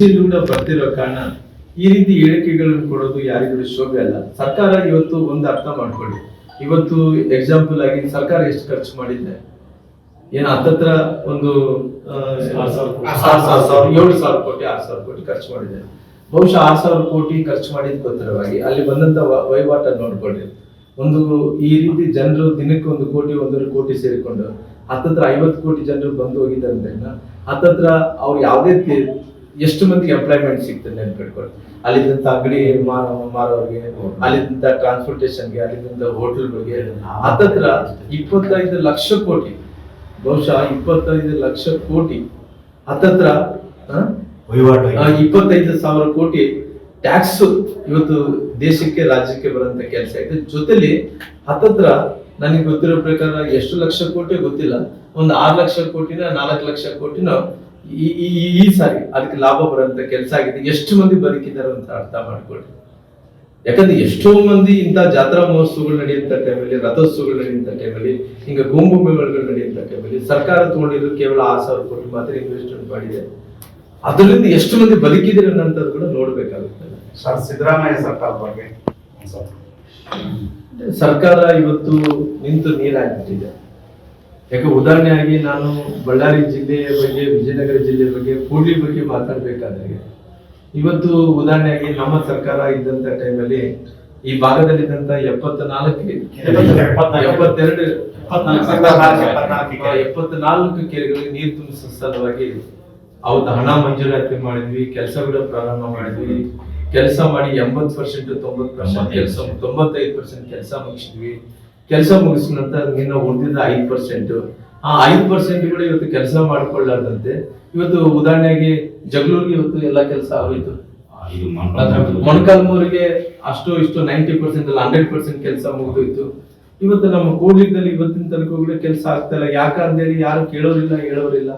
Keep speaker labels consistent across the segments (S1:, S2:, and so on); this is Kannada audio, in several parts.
S1: ಕೂಡ ಬರ್ತಿರೋ ಕಾರಣ ಈ ರೀತಿ ಹೇಳಿಕೆಗಳನ್ನು ಕೊಡೋದು ಯಾರಿಗೂ ಶೋಭೆ ಅಲ್ಲ. ಸರ್ಕಾರ ಇವತ್ತು ಒಂದು ಅರ್ಥ ಮಾಡ್ಕೊಳ್ಳಿ. ಇವತ್ತು ಎಕ್ಸಾಂಪಲ್ ಆಗಿ ಸರ್ಕಾರ ಎಷ್ಟು ಖರ್ಚು ಮಾಡಿದೆ? ಏನು ಹತ್ತತ್ರ ಒಂದು ಏಳು ಸಾವಿರ ಕೋಟಿ ಆರು ಸಾವಿರ ಕೋಟಿ ಖರ್ಚು ಮಾಡಿದೆ. ಬಹುಶಃ ಆರು ಸಾವಿರ ಕೋಟಿ ಖರ್ಚು ಮಾಡಿದ ಪತ್ರವಾಗಿ ಅಲ್ಲಿ ಬಂದಂತ ವಹಿವಾಟ ನೋಡ್ಕೊಳ್ಳಿ. ಒಂದು ಈ ರೀತಿ ಜನರು ದಿನಕ್ಕೆ ಒಂದು ಕೋಟಿ ಒಂದೂವರೆ ಕೋಟಿ ಸೇರಿಕೊಂಡು ಹತ್ತತ್ರ ಐವತ್ತು ಕೋಟಿ ಜನರು ಬಂದು ಹೋಗಿದ್ದಾರೆ ಹತ್ತತ್ರ ಅವ್ರು ಯಾವುದೇ ಎಷ್ಟು ಮಂದಿಗೆ ಎಂಪ್ಲಾಯ್ಮೆಂಟ್ ಸಿಗ್ತದೆ ನೆನ್ಪಿಟ್ಕೊಳ್ಳಿ ಅಲ್ಲಿದ್ದಂತ ಅಂಗಡಿ ಮಾರೋ- ಮಾರೋರಿಗೆ ಅಲ್ಲಿದ್ದಂತ ಟ್ರಾನ್ಸ್ಪೋರ್ಟೇಷನ್ಗೆ ಅಲ್ಲಿದ್ದಂತ ಹೋಟೆಲ್ಗಳಿಗೆ ಹತ್ತತ್ರ ಇಪ್ಪತ್ತೈದು ಲಕ್ಷ ಕೋಟಿ. ಬಹುಶಃ ಇಪ್ಪತ್ತೈದು ಲಕ್ಷ ಕೋಟಿ. ಹತ್ತತ್ರ?
S2: ವಹಿವಾಟು
S1: ಇಪ್ಪತ್ತೈದು ಸಾವಿರ ಕೋಟಿ ಟ್ಯಾಕ್ಸ್ ಇವತ್ತು ದೇಶಕ್ಕೆ ರಾಜ್ಯಕ್ಕೆ ಬರುವಂತ ಕೆಲಸ ಇದೆ ಜೊತೆಲಿ ಹತ್ತತ್ರ ನನಗೆ ಗೊತ್ತಿರೋ ಪ್ರಕಾರ ಎಷ್ಟು ಲಕ್ಷ ಕೋಟಿ ಗೊತ್ತಿಲ್ಲ. ಒಂದು ಆರು ಲಕ್ಷ ಕೋಟಿನ ನಾಲ್ಕು ಲಕ್ಷ ಕೋಟಿನ ಈ ಈ- ಸಾರಿ ಅದಕ್ಕೆ ಲಾಭ ಬರುವಂತ ಕೆಲಸ ಆಗಿದೆ ಎಷ್ಟು ಮಂದಿ ಬದುಕಿದ್ದಾರೆ ಅಂತ ಅರ್ಥ ಮಾಡ್ಕೊಳ್ಳಿ ಯಾಕಂದ್ರೆ ಎಷ್ಟೋ ಮಂದಿ ಇಂಥ ಜಾತ್ರಾ ಮಹೋತ್ಸವಗಳು ನಡೆಯುವಂಥ ಟೈಮಲ್ಲಿ ರಥೋತ್ಸವಗಳು ನಡೆಯುವಂತ ಟೈಮಲ್ಲಿ ಹಿಂಗೆ ಗುಂಪು ಮೇಳಗಳು ನಡೆಯುವಂತ ಟೈಮಲ್ಲಿ ಸರ್ಕಾರ ತಗೊಂಡಿದ್ದು ಕೇವಲ ಆರು ಸಾವಿರ ಕೋಟಿ ಮಾತ್ರ ಇನ್ವೆಸ್ಟ್ಮೆಂಟ್ ಮಾಡಿದೆ. ಅದರಿಂದ ಎಷ್ಟು ಮಂದಿ ಬದುಕಿದ್ರೆ ಅನ್ನೋಂಥದ್ದು ಕೂಡ ನೋಡ್ಬೇಕಾಗುತ್ತೆ.
S2: ಸರ್ ಸಿದ್ದರಾಮಯ್ಯ ಸರ್ಕಾರ ಬಗ್ಗೆ
S1: ಸರ್ಕಾರ ಇವತ್ತು ನಿಂತು ನೀರಾಗ್ಬಿಟ್ಟಿದೆ ಯಾಕೆ ಉದಾಹರಣೆಯಾಗಿ ನಾನು ಬಳ್ಳಾರಿ ಜಿಲ್ಲೆಯ ಬಗ್ಗೆ ವಿಜಯನಗರ ಜಿಲ್ಲೆ ಬಗ್ಗೆ ಕೂಡ್ಲಿ ಬಗ್ಗೆ ಮಾತಾಡಬೇಕಾದ್ರೆ ಇವತ್ತು ಉದಾಹರಣೆಯಾಗಿ ನಮ್ಮ ಸರ್ಕಾರ ಇದ್ದಂತ ಟೈಮಲ್ಲಿ ಈ ಭಾಗದಲ್ಲಿದ್ದಂತ ಎಪ್ಪತ್ತ ನಾಲ್ಕು. ಎಪ್ಪತ್ತೆರಡು.
S2: ಎಪ್ಪತ್ನಾಲ್ಕು
S1: ಕೆರೆಗಳಿಗೆ ನೀರು ತುಂಬಿಸುವ ಸಲುವಾಗಿ ಅವತ್ತು ಹಣ ಮಂಜೂರಾತಿ ಮಾಡಿದ್ವಿ ಕೆಲಸಗಳು ಪ್ರಾರಂಭ ಮಾಡಿದ್ವಿ ಕೆಲಸ ಮಾಡಿ ಎಂಬತ್ತು ಪರ್ಸೆಂಟ್ ತೊಂಬತ್ತು ಪರ್ಸೆಂಟ್ ಕೆಲಸ ತೊಂಬತ್ತೈದು ಪರ್ಸೆಂಟ್ ಕೆಲಸ ಮುಗಿಸಿದ್ವಿ ಕೆಲಸ ಮುಗಿಸಿದ ನಂತರ ನಿನ್ನ ಉಳಿದಿದ್ದ ಐದು ಪರ್ಸೆಂಟ್ ಆ ಐದು ಪರ್ಸೆಂಟ್ ಕೂಡ ಇವತ್ತು ಕೆಲಸ ಮಾಡ್ಕೊಳ್ಳಾರ್ದಂತೆ ಇವತ್ತು ಉದಾಹರಣೆಗೆ ಜಗಳೂರಿಗೆ ಇವತ್ತು ಎಲ್ಲ ಕೆಲಸ ಆಗೋಯ್ತು ಮೊಣಕಾಲ್ಮೂರಿಗೆ ಅಷ್ಟು ಇಷ್ಟು ನೈಂಟಿ ಪರ್ಸೆಂಟ್ ಅಲ್ಲ ಹಂಡ್ರೆಡ್ ಪರ್ಸೆಂಟ್ ಕೆಲಸ ಮುಗಿದೋಯ್ತು. ಇವತ್ತು ನಮ್ಮ ಕೂಡ್ಲಿದ್ದಲ್ಲಿ ಇವತ್ತಿನ ತನಕ ಕೂಡ ಕೆಲಸ ಆಗ್ತಾ ಇಲ್ಲ. ಯಾಕಂದೇಳಿ ಯಾರು ಕೇಳೋರಿಲ್ಲ ಹೇಳೋರಿಲ್ಲ.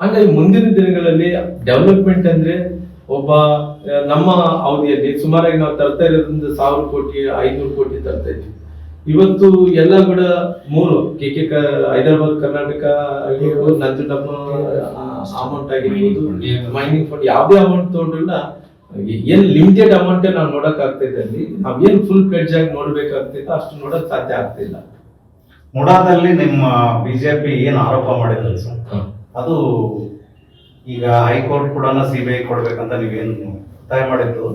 S1: ಹಂಗಾಗಿ ಮುಂದಿನ ದಿನಗಳಲ್ಲಿ ಡೆವಲಪ್ಮೆಂಟ್ ಅಂದ್ರೆ ಒಬ್ಬ ನಮ್ಮ ಅವಧಿಯಲ್ಲಿ ಸುಮಾರಾಗಿ ನಾವು ತರ್ತಾ ಇರೋದ್ರಿಂದ ಸಾವಿರ ಕೋಟಿ ಐನೂರು ಕೋಟಿ ತರ್ತಾ ಇದ್ವಿ. ಇವತ್ತು ಎಲ್ಲ ಕೂಡ ಮೂರು ಕೆ ಕೆ ಹೈದರಾಬಾದ್ ಕರ್ನಾಟಕ ಆಗಿರ್ಬೋದು ನಂಜುಂಡಪ್ಪ ಅಮೌಂಟ್ ಆಗಿರ್ಬೋದು ಮೈನಿಂಗ್ ಫಂಡ್ ಯಾವುದೇ ಅಮೌಂಟ್ ತಗೊಂಡ್ರು ಕೂಡ ಏನ್ ಲಿಮಿಟೆಡ್ ಅಮೌಂಟ್ ನಾವು ನೋಡಕ್ ಆಗ್ತೈತೆ ಅಲ್ಲಿ. ನಾವ್ ಏನ್ ಫುಲ್ ಪ್ಲೇಜ್ ಆಗಿ ನೋಡ್ಬೇಕಾಗ್ತೈತೆ ಅಷ್ಟು ನೋಡಕ್ ಸಾಧ್ಯ ಆಗ್ತಿಲ್ಲ
S2: ಮುಡಾದಲ್ಲಿ ನಿಮ್ಮ ಬಿಜೆಪಿ ಏನ್ ಆರೋಪ ಮಾಡಿದ್ರು? ಸರ್ ಅದು ಈಗ ಹೈಕೋರ್ಟ್ ಕೂಡ ಸಿಬಿಐ ಕೊಡ್ಬೇಕಂತ ನೀವೇನು ಒತ್ತಾಯ ಮಾಡಿದ್ದು?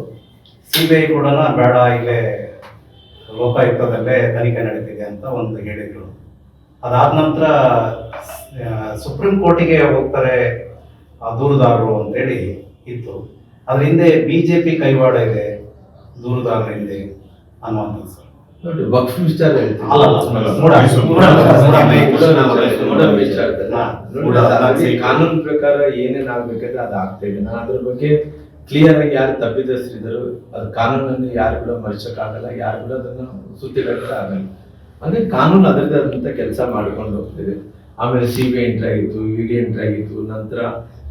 S2: ಸಿಬಿಐ ಕೂಡ ಬೇಡ ಇಲ್ಲೇ ಲೋಕಾಯುಕ್ತದಲ್ಲೇ ತನಿಖೆ ನಡೀತಿದೆ ಅಂತ ಒಂದು ಹೇಳಿದ್ರು ಅದಾದ ನಂತರ ಸುಪ್ರೀಂ ಕೋರ್ಟಿಗೆ ಹೋಗ್ತಾರೆ ಆ ದೂರುದಾರರು ಅಂತೇಳಿ ಇತ್ತು ಅದ್ರ ಹಿಂದೆ ಬಿಜೆಪಿ ಕೈವಾಡ ಇದೆ ದೂರುದಾರರ ಹಿಂದೆ ಅನ್ನುವಂಥದ್ದು ಸರ್
S1: ಕಾನೂನು ಪ್ರಕಾರ ಏನೇನ್ ಅದಾಗ್ತಾ ಅದು ಆಗ್ತಾ ಇದೆ ನಾನು ಅದ್ರ ಬಗ್ಗೆ ಕ್ಲಿಯರ್ ಆಗಿ ಯಾರು ತಪ್ಪಿದಸ್ತಿದ್ರು ಅದು ಕಾನೂನನ್ನು ಯಾರು ಕೂಡ ಮರೆಸಕ್ಕಾಗಲ್ಲ, ಯಾರು ಕೂಡ ಅದನ್ನು ಸುತ್ತಿಡಕ್ಕೆ ಆಗಲ್ಲ. ಅಂದ್ರೆ ಕಾನೂನು ಅದರದೇ ಆದಂತ ಕೆಲಸ ಮಾಡ್ಕೊಂಡು ಹೋಗ್ತಿದೆ. ಆಮೇಲೆ ಸಿ ಬಿ ಎಂಟ್ರಿ ಆಗಿತ್ತು ಇ ಎಂಟ್ರಿ ಆಗಿತ್ತು ನಂತರ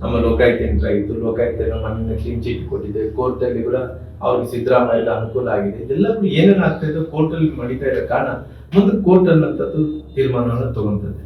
S1: ನಮ್ಮ ಲೋಕಾಯುಕ್ತ ಎಂಟ್ರಿ ಆಗಿತ್ತು ಲೋಕಾಯುಕ್ತ ಮಣ್ಣಿನ ಕ್ಲೀನ್ ಚೀಟ್ ಕೊಟ್ಟಿದೆ. ಕೋರ್ಟ್ ಅಲ್ಲಿ ಕೂಡ ಅವ್ರಿಗೆ ಸಿದ್ದರಾಮಯ್ಯ ಅನುಕೂಲ ಆಗಿದೆ. ಇದೆಲ್ಲ ಏನೇನು ಆಗ್ತಾ ಇದೆ ಕೋರ್ಟ್ ಅಲ್ಲಿ ಮಡಿತಾ ಇರೋ ಕಾರಣ ಮುಂದೆ ಕೋರ್ಟ್ ಅನ್ನೋಂಥದ್ದು ತೀರ್ಮಾನವನ್ನು ತಗೊಂತದೆ.